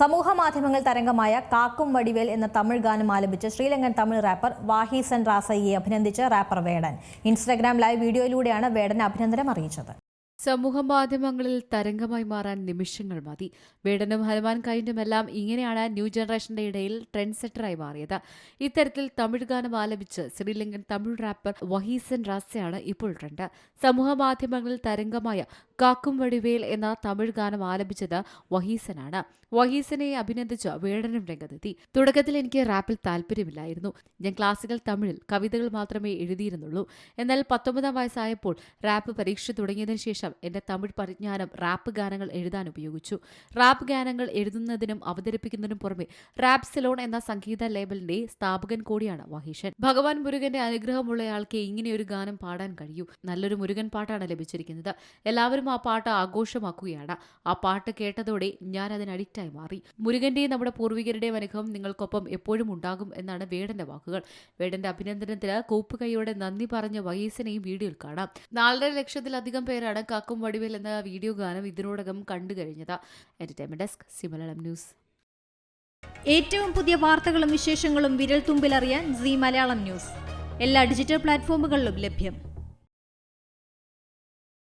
സമൂഹ മാധ്യമങ്ങൾ തരംഗമായ കാക്കും വടിവേൽ എന്ന തമിഴ് ഗാനം ആലപിച്ച് ശ്രീലങ്കൻ തമിഴ് റാപ്പർ വാഹീസൻ റാസയ്യെ അഭിനന്ദിച്ച് റാപ്പർ വേടൻ ഇൻസ്റ്റഗ്രാം ലൈവ് വീഡിയോയിലൂടെയാണ് വേടൻ അഭിനന്ദനം അറിയിച്ചത്. സമൂഹ മാധ്യമങ്ങളിൽ തരംഗമായി മാറാൻ നിമിഷങ്ങൾ മതി. വേടനും ഹനുമാൻ കൈൻഡുമെല്ലാം ഇങ്ങനെയാണ് ന്യൂ ജനറേഷന്റെ ഇടയിൽ ട്രെൻഡ് സെറ്ററായി മാറിയത്. ഇത്തരത്തിൽ തമിഴ് ഗാനം ആലപിച്ച് ശ്രീലങ്കൻ തമിഴ് റാപ്പർ വഹീസൻ റാസയാണ് ഇപ്പോൾ ട്രെൻഡ് സമൂഹ മാധ്യമങ്ങളിൽ തരംഗമായ കാക്കും വടിവേൽ എന്ന തമിഴ് ഗാനം ആലപിച്ചത് വഹീസനാണ്. വഹീസനെ അഭിനന്ദിച്ച് വേടനും രംഗത്തെത്തി. തുടക്കത്തിൽ എനിക്ക് റാപ്പിൽ താല്പര്യമില്ലായിരുന്നു. ഞാൻ ക്ലാസിക്കൽ തമിഴിൽ കവിതകൾ മാത്രമേ എഴുതിയിരുന്നുള്ളൂ. എന്നാൽ പത്തൊമ്പതാം വയസ്സായപ്പോൾ റാപ്പ് പരീക്ഷ തുടങ്ങിയതിനു ശേഷം എന്റെ തമിഴ് പരിജ്ഞാനം റാപ്പ് ഗാനങ്ങൾ എഴുതാൻ ഉപയോഗിച്ചു. റാപ്പ് ഗാനങ്ങൾ എഴുതുന്നതിനും അവതരിപ്പിക്കുന്നതിനും പുറമെ റാപ്പ് സിലോൺ എന്ന സംഗീത ലേബലിന്റെ സ്ഥാപകൻ കൂടിയാണ് വഹീഷൻ ഭഗവാൻ മുരുകന്റെ അനുഗ്രഹമുള്ളയാൾക്ക് ഇങ്ങനെയൊരു ഗാനം പാടാൻ കഴിയൂ. നല്ലൊരു മുരുകൻ പാട്ടാണ് ലഭിച്ചിരിക്കുന്നത്. എല്ലാവരും ആ പാട്ട് ആഘോഷമാക്കുകയാണ്. ആ പാട്ട് കേട്ടതോടെ ഞാൻ അതിന് അഡിക്റ്റായി മാറി. മുരുകന്റെയും നമ്മുടെ പൂർവികരുടെയും അനുഗ്രഹം നിങ്ങൾക്കൊപ്പം എപ്പോഴും ഉണ്ടാകും എന്നാണ് വേടന്റെ വാക്കുകൾ. വേടന്റെ അഭിനന്ദനത്തിന് കൂപ്പുകൈയോടെ നന്ദി പറഞ്ഞ വഹീസിനെയും വീഡിയോയിൽ കാണാം. നാലര ലക്ഷത്തിലധികം പേരാണ് കാക്കും വടിവേൽ എന്ന വീഡിയോ ഗാനം ഇതിനോടകം കണ്ടു കഴിഞ്ഞത്. എന്റർടൈൻമെന്റ് ഡെസ്ക് സിമലളം ന്യൂസ് ഏറ്റവും പുതിയ വാർത്തകളും വിശേഷങ്ങളും വിരൽ തുമ്പിലറിയാൻ സി മലയാളം ന്യൂസ് എല്ലാ ഡിജിറ്റൽ പ്ലാറ്റ്ഫോമുകളിലും ലഭ്യം.